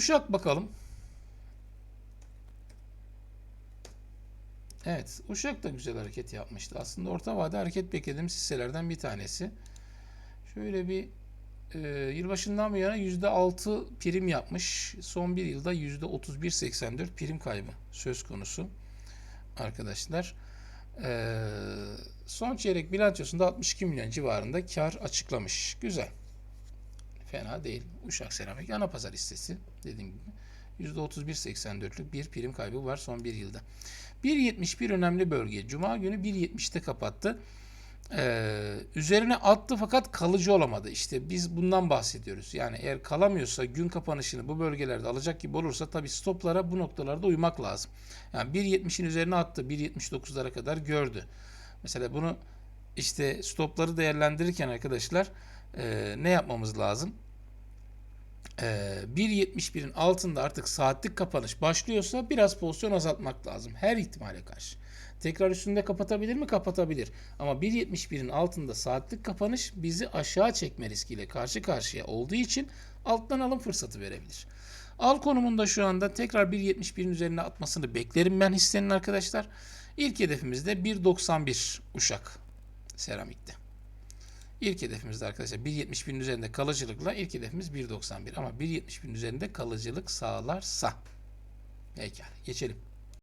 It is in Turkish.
Uşak bakalım. Evet, Uşak da güzel hareket yapmıştı. Aslında orta vade hareket beklediğimiz hisselerden bir tanesi. Şöyle bir e, yılbaşından bu yana %6 prim yapmış. Son bir yılda %31.84 prim kaybı söz konusu arkadaşlar. E, son çeyrek bilançosunda 62 milyon civarında kar açıklamış. Güzel. Fena değil. Uşak Seramik ana pazar hissesi dediğim gibi. %31.84'lük bir prim kaybı var son bir yılda. 1.71 önemli bölge. Cuma günü 1.70'te kapattı. Ee, üzerine attı fakat kalıcı olamadı. İşte biz bundan bahsediyoruz. Yani eğer kalamıyorsa gün kapanışını bu bölgelerde alacak gibi olursa tabii stoplara bu noktalarda uymak lazım. Yani 1.70'in üzerine attı. 1.79'lara kadar gördü. Mesela bunu işte stopları değerlendirirken arkadaşlar e, ne yapmamız lazım? Ee, 1.71'in altında artık saatlik kapanış başlıyorsa biraz pozisyon azaltmak lazım. Her ihtimale karşı. Tekrar üstünde kapatabilir mi? Kapatabilir. Ama 1.71'in altında saatlik kapanış bizi aşağı çekme riskiyle karşı karşıya olduğu için alttan alım fırsatı verebilir. Al konumunda şu anda tekrar 1.71'in üzerine atmasını beklerim ben hissenin arkadaşlar. İlk hedefimiz de 1.91 Uşak seramikte. İlk hedefimiz de arkadaşlar 1.71'in üzerinde kalıcılıkla ilk hedefimiz 1.91 ama 1.71'in üzerinde kalıcılık sağlarsa. Pekala geçelim.